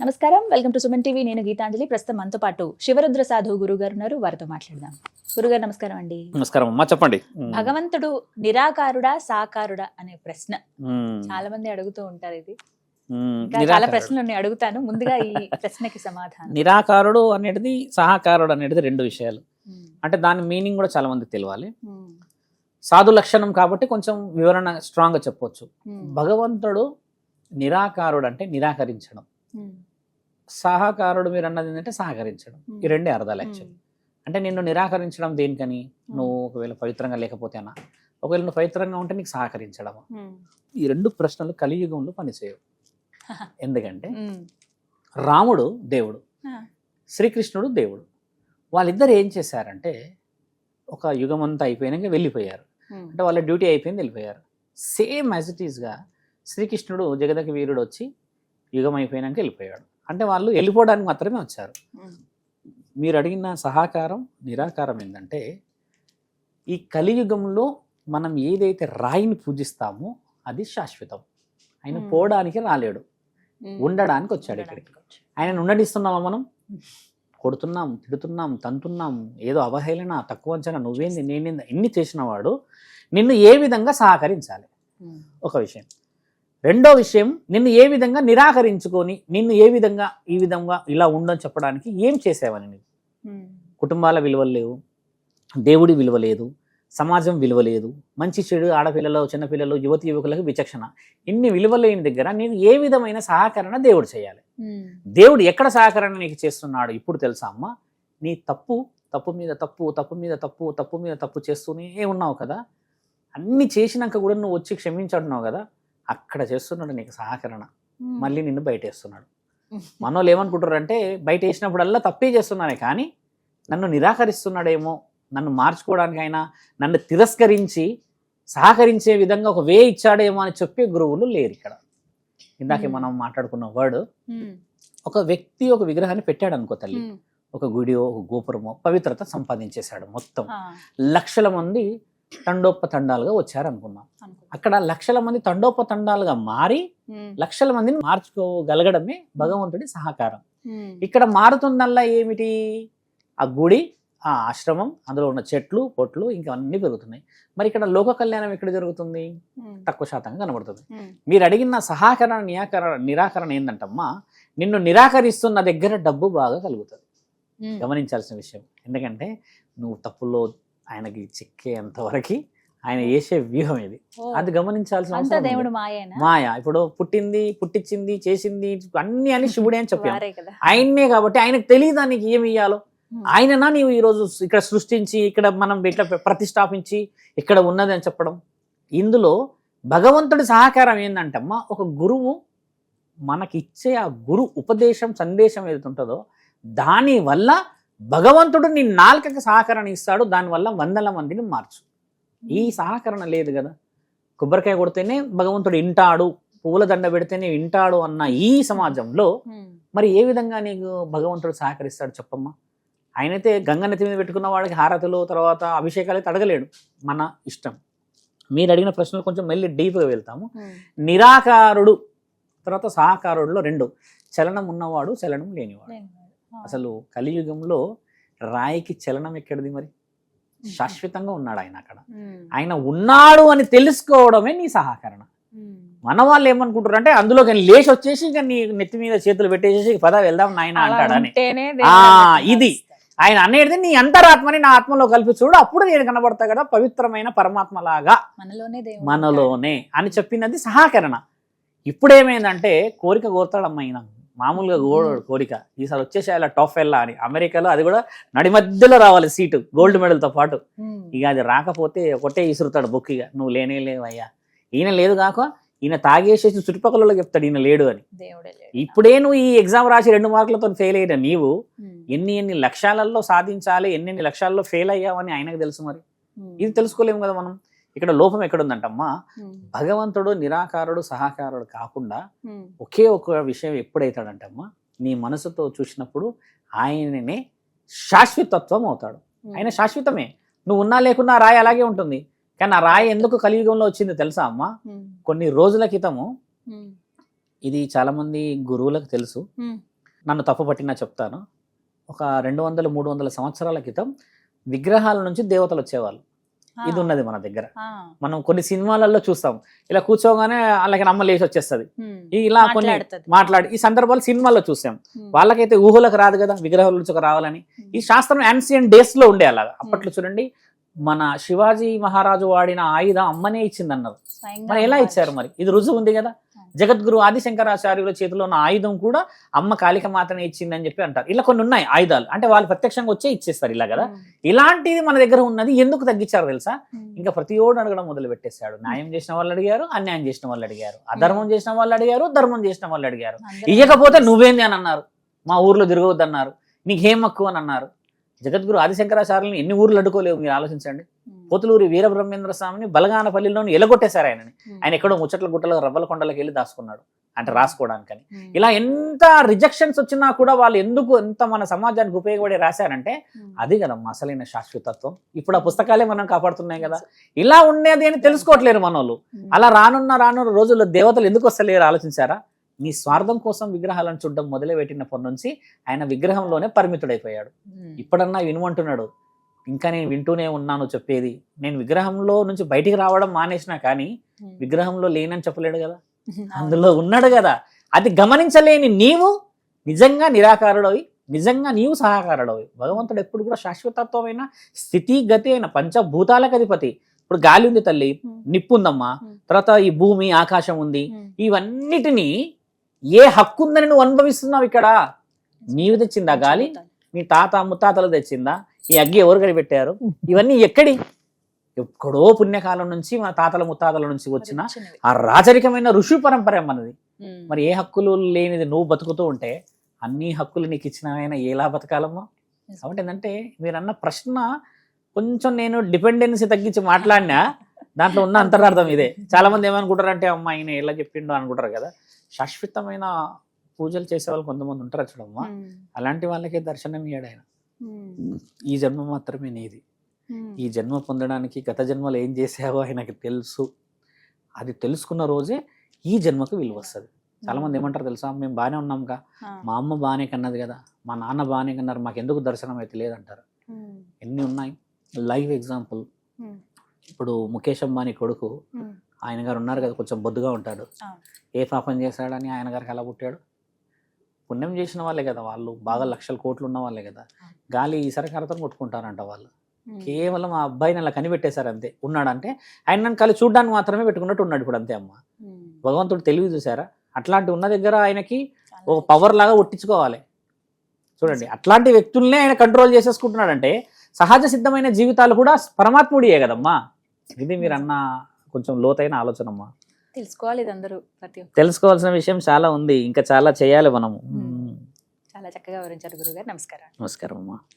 నమస్కారం. Welcome to Suman TV. నేను గీతాంజలి. ప్రస్తుతం మనతో పాటు శివరుద్ర సాధు గురువు గారు ఉన్నారు. వారితో మాట్లాడదాం. గురుగారు నమస్కారం అండి. నమస్కారం అమ్మా చెప్పండి. భగవంతుడు నిరాకారుడా సాకారుడా అనే ప్రశ్న. చాలా మంది అడుగుతూ ఉంటారు ఇది. చాలా. ప్రశ్నలు ఉన్నాయి. అడుగుతాను. ముందుగా ఈ ప్రశ్నకి సమాధానం. నిరాకారుడు అనేది సహకారుడు అనేది రెండు విషయాలు. అంటే దాని మీనింగ్ కూడా చాలా మందికి తెలియాలి. సాధు లక్షణం కాబట్టి కొంచెం వివరణ స్ట్రాంగ్గా చెప్పొచ్చు భగవంతుడు నిరాకారుడు అంటే నిరాకరించడం. సహకారుడు మీరు అన్నది ఏంటంటే సహకరించడం. ఈ రెండే అర్థాలు యాక్చువల్ అంటే నిన్ను నిరాకరించడం దేనికని? నువ్వు ఒకవేళ పవిత్రంగా లేకపోతేనా? ఒకవేళ నువ్వు పవిత్రంగా ఉంటే నీకు సహకరించడమా? ఉమ్, ఈ రెండు ప్రశ్నలు కలియుగంలో పనిచేయవు. ఎందుకంటే రాముడు దేవుడు శ్రీకృష్ణుడు దేవుడు. వాళ్ళిద్దరు ఏం చేశారంటే ఒక యుగం అంతా అయిపోయినాక వెళ్ళిపోయారు. అంటే వాళ్ళ డ్యూటీ అయిపోయింది వెళ్ళిపోయారు. సేమ్ యాజ్ ఇట్ ఈస్గా శ్రీకృష్ణుడు జగదక వీరుడు వచ్చి యుగం అయిపోయినాక వెళ్ళిపోయాడు. అంటే వాళ్ళు వెళ్ళిపోవడానికి మాత్రమే వచ్చారు. మీరు అడిగిన సహకారం నిరాకారం ఏంటంటే ఈ కలియుగంలో మనం ఏదైతే రాయిని పూజిస్తామో అది శాశ్వతం. ఆయన. పోవడానికి రాలేడు. ఉండడానికి వచ్చాడు ఇక్కడికి. ఆయన ఉండడిస్తున్నామా మనం? కొడుతున్నాం తిడుతున్నాం తంతున్నాం ఏదో అవహేళన తక్కువ అంచనా నువ్వేంది నేనేంది ఇన్ని చేసిన వాడు నిన్ను ఏ విధంగా సహకరించాలి? ఒక విషయం. రెండో విషయం నిన్ను ఏ విధంగా నిరాకరించుకొని నిన్ను ఏ విధంగా ఈ విధంగా ఇలా ఉండని చెప్పడానికి ఏం చేసావని నీవు? కుటుంబాల విలువలు లేవు దేవుడి విలువ లేదు సమాజం విలువ లేదు మంచి చెడు ఆడపిల్లలు చిన్నపిల్లలు యువతి యువకులకు విచక్షణ. ఇన్ని విలువలేని దగ్గర నీకు ఏ విధమైన సహకరణ దేవుడు చేయాలి? దేవుడు ఎక్కడ సహకరణ నీకు చేస్తున్నాడు? ఇప్పుడు తెలుసా అమ్మ నీ తప్పు తప్పు మీద తప్పు తప్పు మీద తప్పు తప్పు మీద తప్పు చేస్తూనే ఉన్నావు కదా. అన్ని చేసినాక కూడా నువ్వు వచ్చి క్షమించాడున్నావు కదా. అక్కడ చేస్తున్నాడు నీకు సహకరణ. మళ్ళీ నిన్ను బయట వేస్తున్నాడు మనోళ్ళు ఏమనుకుంటారంటే బయట వేసినప్పుడల్లా తప్పే చేస్తున్నానే కానీ నన్ను నిరాకరిస్తున్నాడేమో నన్ను మార్చుకోవడానికైనా నన్ను తిరస్కరించి సహకరించే విధంగా ఒక వే ఇచ్చాడేమో అని చెప్పే గురువులు లేరు ఇక్కడ. ఇందాకే. మనం మాట్లాడుకున్న వర్డ్ ఒక వ్యక్తి ఒక విగ్రహాన్ని పెట్టాడు అనుకో తల్లి ఒక గుడియో ఒక గోపురమో పవిత్రత సంపాదించేశాడు మొత్తం. లక్షల మంది తండోపతండాలుగా వచ్చారు అనుకున్నాం. అనుకో. అక్కడ లక్షల మంది తండోపతండాలుగా మారి లక్షల మందిని మార్చుకోగలగడమే భగవంతుడి సహకారం. ఇక్కడ మారుతుందల్లా ఏమిటి? ఆ గుడి ఆ ఆశ్రమం అందులో ఉన్న చెట్లు పొట్లు ఇంకా అన్నీ పెరుగుతున్నాయి. మరి ఇక్కడ లోక కళ్యాణం ఎక్కడ జరుగుతుంది? తక్కువ శాతంగా కనబడుతుంది. మీరు అడిగిన సహకరణ నిరాకరణ నిరాకరణ ఏంటంటమ్మా నిన్ను నిరాకరిస్తున్న దగ్గర డబ్బు బాగా కలుగుతుంది. గమనించాల్సిన విషయం. ఎందుకంటే నువ్వు తప్పులో ఆయనకి చిక్కేంత వరకు ఆయన వేసే వ్యూహం ఇది. అది గమనించాల్సిన అవసరం. దేవుడు మాయ. ఇప్పుడు పుట్టింది పుట్టించింది చేసింది అన్ని అని శివుడే అని చెప్పాం. ఆయన్నే కాబట్టి ఆయనకు తెలియదు దానికి ఏమి ఇయ్యాలో? ఆయననా నీవు ఈరోజు ఇక్కడ సృష్టించి ఇక్కడ మనం ఇట్లా ప్రతిష్టాపించి ఇక్కడ ఉన్నది అని చెప్పడం? ఇందులో భగవంతుడి సహకారం ఏంటంటమ్మా ఒక గురువు మనకిచ్చే ఆ గురు ఉపదేశం సందేశం ఏదైతే ఉంటుందో దాని వల్ల భగవంతుడు నీ నాలుకకి సహకరణ ఇస్తాడు దానివల్ల వందల మందిని మార్చు. ఈ సహకరణ లేదు కదా. కొబ్బరికాయ కొడితేనే భగవంతుడు వింటాడు పూల దండ పెడితేనే వింటాడు అన్న ఈ సమాజంలో మరి ఏ విధంగా నీకు భగవంతుడు సహకరిస్తాడు చెప్పమ్మా? ఆయనైతే గంగ నెత్తి మీద పెట్టుకున్న వాడికి హారతులు తర్వాత అభిషేకాలు అయితే అడగలేడు. మన ఇష్టం. మీరు అడిగిన ప్రశ్నలు కొంచెం మళ్ళీ డీప్గా వెళ్తాము. నిరాకారుడు తర్వాత సహకారుడులో రెండు. చలనం ఉన్నవాడు చలనం లేనివాడు. అసలు కలియుగంలో రాయికి చలనం ఎక్కడిది మరి? శాశ్వతంగా ఉన్నాడు ఆయన అక్కడ. ఆయన ఉన్నాడు అని తెలుసుకోవడమే నీ సహకరణ మన వాళ్ళు ఏమనుకుంటారు అంటే అందులో కానీ లేచి వచ్చేసి ఇంకా నీ నెత్తి మీద చేతులు పెట్టేసి పద వెళ్దాం నాయన అంటాడని. ఇది. ఆయన అనేది నీ అంతరాత్మని నా ఆత్మలో కలిపి చూడు అప్పుడు నేను కనబడతా కదా పవిత్రమైన పరమాత్మలాగా. మనలోనే దేవుడు మనలోనే అని చెప్పినది సహకరణ. ఇప్పుడు ఏమైందంటే కోరిక కోరుతాడమ్మా ఈయన మామూలుగా గోడు కోరిక. ఈసారి వచ్చేసేయాల టాప్ వెళ్ళా అని. అమెరికాలో అది కూడా నడి మధ్యలో రావాలి సీటు గోల్డ్ మెడల్తో పాటు. ఉమ్, ఇక అది రాకపోతే ఒకటే ఇసురుతాడు బొక్కిగా నువ్వు లేనే లేవయ్యా ఈయన లేదు కాక ఈయన తాగేసేసి చుట్టుపక్కల చెప్తాడు ఈయన లేడు అని. ఇప్పుడే నువ్వు ఈ ఎగ్జామ్ రాసి రెండు మార్కులతో ఫెయిల్ అయిన నీవు ఉమ్, ఎన్ని ఎన్ని లక్ష్యాలలో సాధించాలి ఎన్ని ఎన్ని లక్ష్యాల్లో ఫెయిల్ అయ్యావని ఆయనకు తెలుసు మరి. ఇది తెలుసుకోలేము కదా మనం. ఇక్కడ లోపం ఎక్కడుందంటమ్మా? భగవంతుడు నిరాకారుడు సహకారుడు కాకుండా ఒకే ఒక విషయం ఎప్పుడైతాడంటమ్మా? నీ మనసుతో చూసినప్పుడు ఆయననే శాశ్వతత్వం అవుతాడు. ఆయన శాశ్వతమే. నువ్వు ఉన్నా లేకున్నా రాయి అలాగే ఉంటుంది. కానీ ఆ రాయి ఎందుకు కలియుగంలో వచ్చింది తెలుసా అమ్మా? కొన్ని రోజుల క్రితము ఇది చాలా మంది గురువులకు తెలుసు. నన్ను తప్పు పట్టినా చెప్తాను. ఒక రెండు వందల మూడు వందల సంవత్సరాల క్రితం విగ్రహాల నుంచి దేవతలు వచ్చేవాళ్ళు. ఇది ఉన్నది మన దగ్గర. మనం కొన్ని సినిమాలలో చూస్తాం. ఇలా కూర్చోగానే వాళ్ళకి నమ్మ లేచి వచ్చేస్తుంది. ఇలా కొన్ని మాట్లాడి ఈ సందర్భాలు సినిమాల్లో చూసాం. వాళ్ళకైతే ఊహలకు రాదు కదా విగ్రహాల నుంచి ఒక రావాలని. ఈ శాస్త్రం యాన్సియన్ డేస్లో ఉండే అలాగా. అప్పట్లో చూడండి మన శివాజీ మహారాజు వాడిన ఆయుధం అమ్మనే ఇచ్చింది అన్నారు మరి ఎలా ఇచ్చారు మరి? ఇది రుజువు ఉంది కదా. జగద్గురు ఆదిశంకరాచార్యుల చేతిలో ఉన్న ఆయుధం కూడా అమ్మ కాళిక మాత్రమే ఇచ్చింది అని చెప్పి అంటారు. ఇలా కొన్ని ఉన్నాయి ఆయుధాలు. అంటే వాళ్ళు ప్రత్యక్షంగా వచ్చే ఇచ్చేస్తారు ఇలా కదా. ఇలాంటిది మన దగ్గర ఉన్నది ఎందుకు తగ్గించారు తెలుసా? ఇంకా ప్రతి ఓడు అడగడం మొదలు పెట్టేశాడు. న్యాయం చేసిన వాళ్ళు అడిగారు అన్యాయం చేసిన వాళ్ళు అడిగారు. అధర్మం చేసిన వాళ్ళు అడిగారు ధర్మం చేసిన వాళ్ళు అడిగారు. ఇయ్యకపోతే నువ్వేంది అని అన్నారు. మా ఊర్లో తిరగవద్దు అన్నారు నీకేం హక్కు అని అన్నారు. జగద్గురు ఆదిశంకరాచార్యులను ఎన్ని ఊర్లు అడ్డుకోలేవు? మీరు ఆలోచించండి. పోతులూరి వీరబ్రహ్మేంద్ర స్వామిని బలగానపల్లిలోని ఎలగొట్టేశారు ఆయనని. ఆయన ఎక్కడో ముచ్చట్ల గుట్టలో రవ్వల కొండలకు వెళ్ళి దాచుకున్నాడు. అంటే రాసుకోవడానికని. ఇలా ఎంత రిజెక్షన్స్ వచ్చినా కూడా వాళ్ళు ఎందుకు ఎంత మన సమాజానికి ఉపయోగపడి రాశారంటే అది కదమ్మా అసలైన శాశ్వతత్వం. ఇప్పుడు ఆ పుస్తకాలే మనం కాపాడుతున్నాయి కదా. ఇలా ఉండేది అని తెలుసుకోవట్లేరు మనోళ్ళు. అలా రానున్న రానున్న రోజుల్లో దేవతలు ఎందుకు వస్తలేరు? ఆలోచించారా? నీ స్వార్థం కోసం విగ్రహాలను చూడడం మొదలుపెట్టినప్పటి నుంచి ఆయన విగ్రహంలోనే పరిమితుడైపోయాడు. ఇప్పుడన్నా వినుమంటున్నాడు ఇంకా నేను వింటూనే ఉన్నాను చెప్పేది. నేను విగ్రహంలో నుంచి బయటికి రావడం మానేసినా కానీ విగ్రహంలో లేనని చెప్పలేడు కదా? అందులో ఉన్నాడు కదా? అది గమనించలేని నీవు నిజంగా నిరాకారుడవి నిజంగా నీవు సహకారుడవి. భగవంతుడు ఎప్పుడు కూడా శాశ్వతత్వమైన స్థితి గతి అయిన పంచభూతాలకు అధిపతి. ఇప్పుడు గాలి ఉంది తల్లి నిప్పు ఉందమ్మా తర్వాత ఈ భూమి ఆకాశం ఉంది. ఇవన్నిటినీ ఏ హక్కు ఉందని నువ్వు అనుభవిస్తున్నావు ఇక్కడ? నీవు తెచ్చిందా గాలి? మీ తాత ముత్తాతలు తెచ్చిందా? ఈ అగ్గి ఎవరు కనిపెట్టారు? ఇవన్నీ ఎక్కడి? ఎక్కడో పుణ్యకాలం నుంచి మన తాతల ముత్తాతల నుంచి వచ్చిన ఆ రాజరికమైన ఋషి పరంపర మనది. మరి ఏ హక్కులు లేనిది నువ్వు బతుకుతూ ఉంటే అన్ని హక్కులు నీకు ఇచ్చిన ఆయన ఎలా బతకాలమ్మా? కాబట్టి ఏంటంటే మీరన్న ప్రశ్న కొంచెం నేను డిపెండెన్సీ తగ్గించి మాట్లాడినా దాంట్లో ఉన్న అంతరార్థం ఇదే. చాలా మంది ఏమనుకుంటారు అంటే అమ్మ ఆయన ఎలా చెప్పిండు అనుకుంటారు కదా. శాశ్వతమైన పూజలు చేసే వాళ్ళు కొంతమంది ఉంటారు చూడమ్మా అలాంటి వాళ్ళకే దర్శనం ఇయ్యాడు ఆయన. ఈ జన్మ మాత్రమే నీది. ఈ జన్మ పొందడానికి గత జన్మలో ఏం చేసావో ఆయనకి తెలుసు. అది తెలుసుకున్న రోజే ఈ జన్మకు విలువ వస్తుంది. చాలా మంది ఏమంటారు తెలుసా? మేము బాగానే ఉన్నాంగా. మా అమ్మ బాగానే కన్నది కదా. మా నాన్న బాగానే కన్నారు. మాకు ఎందుకు దర్శనం అయితే లేదంటారు. ఎన్ని ఉన్నాయి? లైవ్ ఎగ్జాంపుల్ ఇప్పుడు ముఖేష్ అంబానీ కొడుకు ఆయన గారు ఉన్నారు కదా కొంచెం బొద్దుగా ఉంటాడు. ఏ పాపం చేశాడని ఆయన గారికి అలా పుట్టాడు? పుణ్యం చేసిన వాళ్ళే కదా వాళ్ళు బాగా లక్షల కోట్లు ఉన్న వాళ్ళే కదా. గాలి ఈ సరకారతో కొట్టుకుంటారంట వాళ్ళు. కేవలం ఆ అబ్బాయిని అలా కనిపెట్టేశారు అంతే. ఉన్నాడంటే ఆయన నన్ను కలి చూడడానికి మాత్రమే పెట్టుకున్నట్టు ఉన్నాడు ఇప్పుడు అంతే అమ్మ. భగవంతుడు తెలివి చూసారా అట్లాంటి ఉన్న దగ్గర ఆయనకి ఒక పవర్ లాగా ఒట్టించుకోవాలి. చూడండి అట్లాంటి వ్యక్తుల్నే ఆయన కంట్రోల్ చేసేసుకుంటున్నాడంటే సహజ సిద్ధమైన జీవితాలు కూడా పరమాత్ముడియే కదమ్మా. ఇది మీరు అన్న కొంచెం లోతైన ఆలోచన అమ్మా తెలుసుకోవాలి అందరూ ప్రతి తెలుసుకోవాల్సిన విషయం చాలా ఉంది. ఇంకా చాలా చేయాలి మనము. చాలా చక్కగా వివరించారు గురుగారు నమస్కారం. నమస్కారం అమ్మా